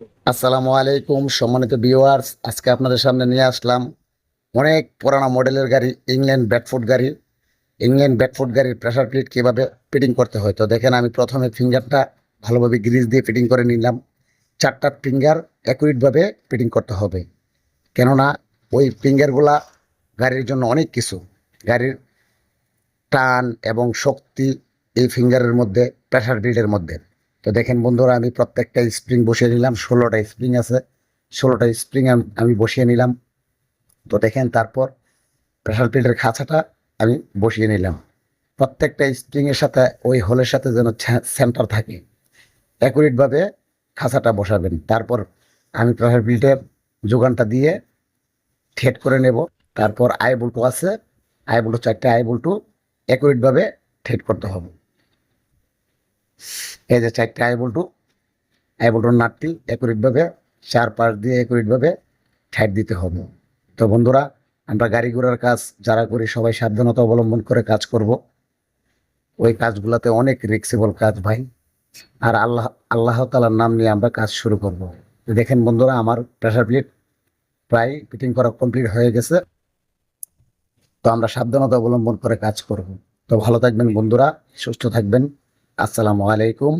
আসসালামু আলাইকুম, সম্মানিত ভিউয়ার্স আজকে আপনাদের সামনে নিয়ে আসলাম অনেক পুরানো মডেলের গাড়ি ইংল্যান্ড ব্যাটফুট গাড়ি। ইংল্যান্ড ব্যাটফুট গাড়ির প্রেশার প্লেট কীভাবে ফিটিং করতে হয়? তো দেখেন, আমি প্রথমে ফিঙ্গারটা ভালোভাবে গ্রিজ দিয়ে ফিটিং করে নিলাম। চারটা ফিঙ্গার অ্যাকুরেটভাবে ফিটিং করতে হবে। কেননা, ওই ফিঙ্গারগুলা গাড়ির জন্য অনেক কিছু। গাড়ির টান এবং শক্তি এই ফিঙ্গারের মধ্যে প্রেশার প্লেটের মধ্যে। তো দেখেন বন্ধুরা, আমি প্রত্যেকটা স্প্রিং বসিয়ে নিলাম, ষোলোটা স্প্রিং আছে। ষোলোটা স্প্রিং আমি বসিয়ে নিলাম। তো দেখেন তারপর প্রেশার প্লেটের খাঁচাটা আমি বসিয়ে নিলাম। প্রত্যেকটা স্প্রিংয়ের সাথে, ওই হোলের সাথে যেন সেন্টার থাকে। অ্যাকুরেটভাবে খাঁচাটা বসাবেন। তারপর আমি প্রেশার প্লেটের যোগানটা দিয়ে ঠেট করে নেব। তারপর আই বল্টু আছে। আই চারটে, আই বল্টু অ্যাকুরেটভাবে ঠেট করতে হবে। এই যে চারটে আই বল্টু, আই বল্টুর নাটটি অ্যাকুরেটভাবে চার পাশ দিয়ে অ্যাকুরেটভাবে ঠেট দিতে হবে। তো বন্ধুরা, আমরা গাড়ি ঘোড়ার কাজ যারা করি, সবাই সাবধানতা অবলম্বন করে কাজ করব। ওই কাজগুলোতে অনেক রিক্সেবল কাজ ভাই। আর আল্লাহ আল্লাহ তালার নাম নিয়ে আমরা কাজ শুরু করব। দেখেন বন্ধুরা, আমার প্রেশার প্লেট প্রায় ফিটিং করা কমপ্লিট হয়ে গেছে। তো আমরা সাবধানতা অবলম্বন করে কাজ করব। তো ভালো থাকবেন বন্ধুরা, সুস্থ থাকবেন। আসসালামু আলাইকুম।